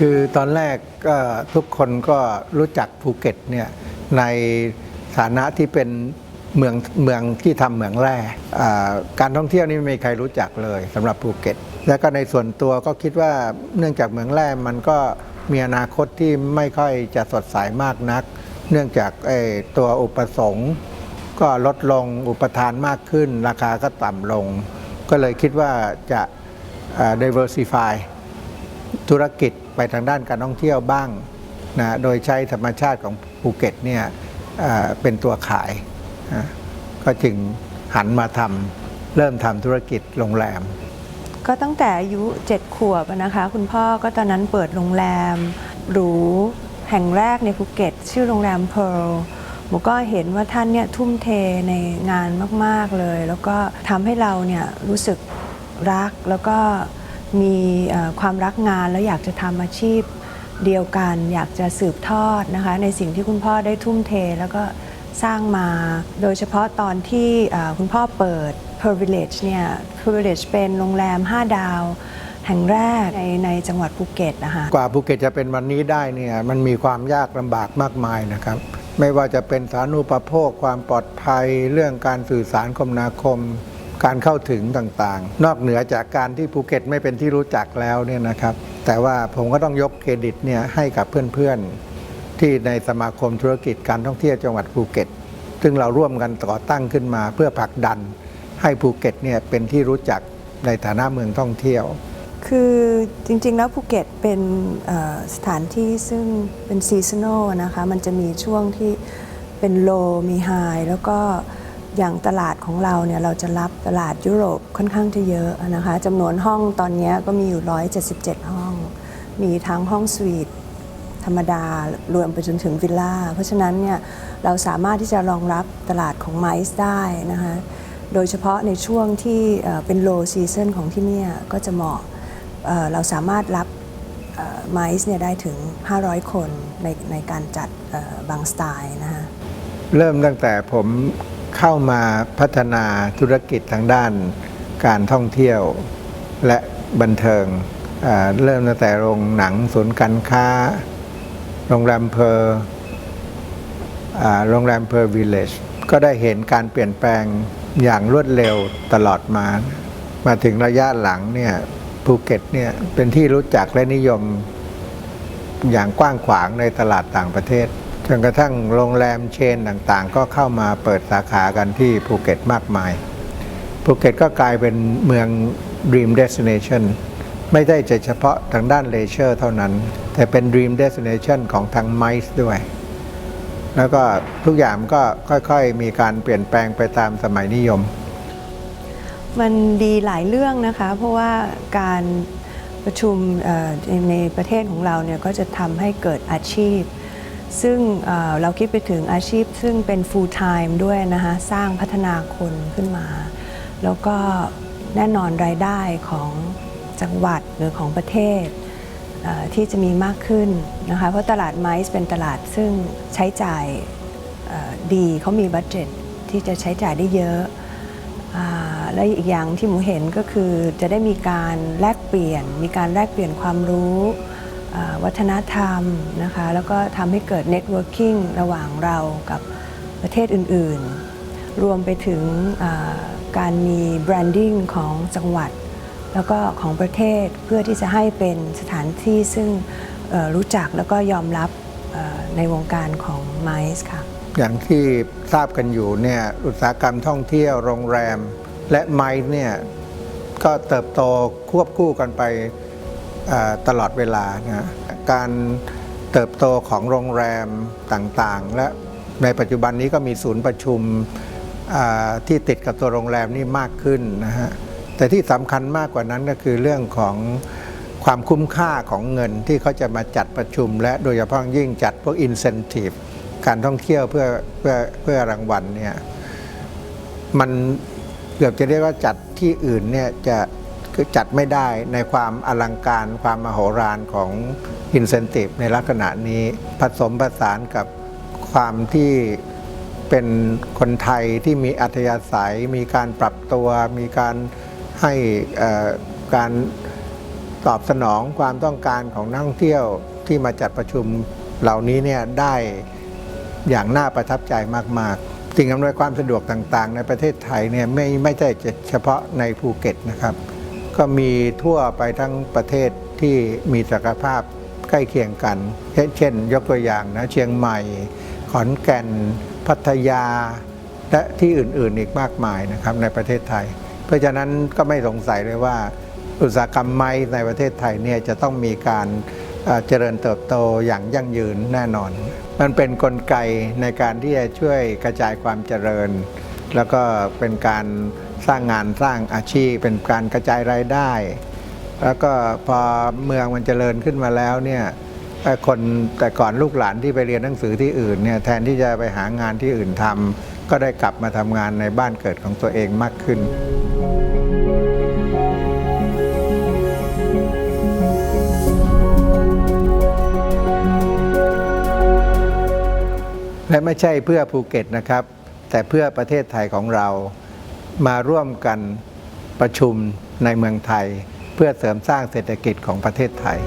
คือตอนแรกก็ทุกคนก็รู้จักภูเก็ตเนี่ยในฐานะที่เป็นเมืองเมืองที่ทำเหมืองแร่การท่องเที่ยวนี่ไม่มีใครรู้จักเลยสำหรับภูเก็ต แล้วก็ในส่วนตัวก็คิดว่าเนื่องจากเหมืองแร่มันก็มีอนาคตที่ไม่ค่อยจะสดใสมากนัก เนื่องจากไอ้ตัวอุปสงค์ก็ลดลงอุปทานมากขึ้น ราคาก็ต่ำลง ก็เลยคิดว่าจะ diversify ธุรกิจไปทางด้านการท่องเที่ยวบ้างนะโดยใช้ธรรมชาติของภูเก็ตเนี่ยเป็นตัวขายนะก็จึงหันมาทำเริ่มทำธุรกิจโรงแรม ก็ตั้งแต่อายุ7ขวบนะคะ คุณพ่อก็ตอนนั้นเปิดโรงแรมหรูแห่งแรกในภูเก็ต ชื่อโรงแรมเพ r l หมูก็เห็นว่าท่านเนี่ยทุ่มเทในงานมาก ๆ เลย แล้วก็ทำให้เราเนี่ยรู้สึกรักแล้วก็ มีความรักงานแล้วอยากจะทำอาชีพเดียวกัน อยากจะสืบทอดนะคะในสิ่งที่คุณพ่อได้ทุ่มเทแล้วก็สร้างมา โดยเฉพาะตอนที่คุณพ่อเปิด p e r Village เนี่ย p e r Village เป็นโรงแรม 5 ดาว แห่งแรกในในจังหวัดภูเก็ตนะคะกว่าภูเก็ตจะเป็นวันนี้ได้เนี่ยมันมีความยากลำบากมากมายนะครับ ไม่ว่าจะเป็นสาธารณูปโภคความปลอดภัยเรื่องการสื่อสารคมนาคม การเข้าถึงต่างๆ นอกเหนือจากการที่ภูเก็ตไม่เป็นที่รู้จักแล้วเนี่ยนะครับ แต่ว่าผมก็ต้องยกเครดิตเนี่ยให้กับเพื่อนๆ ที่ในสมาคมธุรกิจการท่องเที่ยวจังหวัดภูเก็ต ซึ่งเราร่วมกันก่อตั้งขึ้นมาเพื่อผลักดันให้ภูเก็ตเนี่ยเป็นที่รู้จักในฐานะเมืองท่องเที่ยว คือจริงๆแล้วภูเก็ตเป็นสถานที่ซึ่งเป็นซีซันอลนะคะ มันจะมีช่วงที่เป็นโลมีไฮแล้วก็ อย่างตลาดของเราเนี่ยเราจะรับตลาดยุโรปค่อนข้างจะเยอะนะคะจำนวนห้องตอนนี้ก็มีอยู่ 177 ห้อง มีทั้งห้องสวีทธรรมดารวมไปจนถึงวิลล่า เพราะฉะนั้นเนี่ยเราสามารถที่จะรองรับตลาดของไมซ์ได้นะคะโดยเฉพาะในช่วงที่เป็น low season ของที่นี่ก็จะเหมาะเเราสามารถรับไมซ์เนี่ยได้ถึง 500 คนในในการจัดบางสไตล์นะคะเริ่มตั้งแต่ผม เข้ามาพัฒนาธุรกิจทางด้านการท่องเที่ยวและบันเทิงเริ่มตั้งแต่โรงหนังศูนย์การค้า โรงแรมเพอร์โรงแรมเพอร์วิลเลจก็ได้เห็นการเปลี่ยนแปลงอย่างรวดเร็วตลอดมา มาถึงระยะหลังเนี่ยภูเก็ตเนี่ยเป็นที่รู้จักและนิยมอย่างกว้างขวางในตลาดต่างประเทศ จนกระทั่งโรงแรมเชนต่างๆ ก็เข้ามาเปิดสาขากันที่ภูเก็ตมากมาย ภูเก็ตก็กลายเป็นเมือง Dream Destination ไม่ได้จะเฉพาะทางด้านเลเชอร์เท่านั้น แต่เป็น Dream Destination ของทางไมซ์ด้วย แล้วก็ทุกอย่างก็ค่อยๆ มีการเปลี่ยนแปลงไปตามสมัยนิยม มันดีหลายเรื่องนะคะ เพราะว่าการประชุมในประเทศของเราเนี่ยก็จะทำให้เกิดอาชีพ ซึ่งเเราคิดไปถึงอาชีพซึ่งเป็น full time ด้วยนะคะสร้างพัฒนาคนขึ้นมา แล้วก็แน่นอนรายได้ของจังหวัดหรือของประเทศเที่จะมีมากขึ้นนะคะเพราะตลาดไมซ์เป็นตลาดซึ่งใช้จ่ายดีเขามีบัตเจ็ตที่จะใช้จ่ายได้เยอะและอีกอย่างที่หมูเห็นก็คือจะได้มีการแลกเปลี่ยน มีการแลกเปลี่ยนความรู้ วัฒนธรรมนะคะแล้วก็ทำให้เกิดเน็ตเวิร์กิ่งระหว่างเรากับประเทศอื่นๆ รวมไปถึงการมีแบรนดิ้งของจังหวัด แล้วก็ของประเทศเพื่อที่จะให้เป็นสถานที่ซึ่งรู้จักแล้วก็ยอมรับในวงการของไมซ์ค่ะ อย่างที่ทราบกันอยู่เนี่ยอุตสาหกรรมท่องเที่ยวโรงแรม และไม้เนี่ยก็เติบโตควบคู่กันไป ตลอดเวลานะการเติบโตของโรงแรมต่างๆ และในปัจจุบันนี้ก็มีศูนย์ประชุมที่ติดกับตัวโรงแรมนี่มากขึ้นนะฮะแต่ที่สำคัญมากกว่านั้นก็คือเรื่องของความคุ้มค่าของเงินที่เขาจะมาจัดประชุม และโดยเฉพาะยิ่งจัดพวก incentive การท่องเที่ยวเพื่อเพื่อเพื่อรางวัลเนี่ยมันเกือบจะเรียกว่าจัดที่อื่นเนี่ยจะ คือจัดไม่ได้ในความอลังการความมโหฬารของ incentive ในลักษณะนี้ผสมผสานกับความที่เป็นคนไทยที่มีอัธยาศัย มีการปรับตัว มีการให้การตอบสนองความต้องการของนักท่องเที่ยวที่มาจัดประชุมเหล่านี้เนี่ยได้อย่างน่าประทับใจมาก ๆ สิ่งอำนวยความสะดวกต่าง ๆ ในประเทศไทยเนี่ยไม่ไม่ใช่เฉพาะในภูเก็ตนะครับ ก็มีทั่วไปทั้งประเทศที่มีศักยภาพใกล้เคียงกัน เช่น ยกตัวอย่างนะเชียงใหม่ ขอนแก่น พัทยา และที่อื่นๆอีกมากมายนะครับในประเทศไทย เพราะฉะนั้นก็ไม่สงสัยเลยว่า อุตสาหกรรมไม้ในประเทศไทยเนี่ยจะต้องมีการเอ่อเจริญเติบโตอย่างยั่งยืนแน่นอน มันเป็นนกลไกในการที่จะช่วยกระจายความเจริญ แล้วก็เป็นการสร้างงานสร้างอาชีพ เป็นการกระจายรายได้ แล้วก็พอเมืองมันเจริญขึ้นมาแล้วเนี่ยคนแต่ก่อนลูกหลานที่ไปเรียนหนังสือที่อื่นเนี่ยแทนที่จะไปหางานที่อื่นทำก็ได้กลับมาทำงานในบ้านเกิดของตัวเองมากขึ้นและไม่ใช่เพื่อภูเก็ตนะครับ แต่เพื่อประเทศไทยของเรามาร่วมกันประชุมในเมืองไทย เพื่อเสริมสร้างเศรษฐกิจของประเทศไทย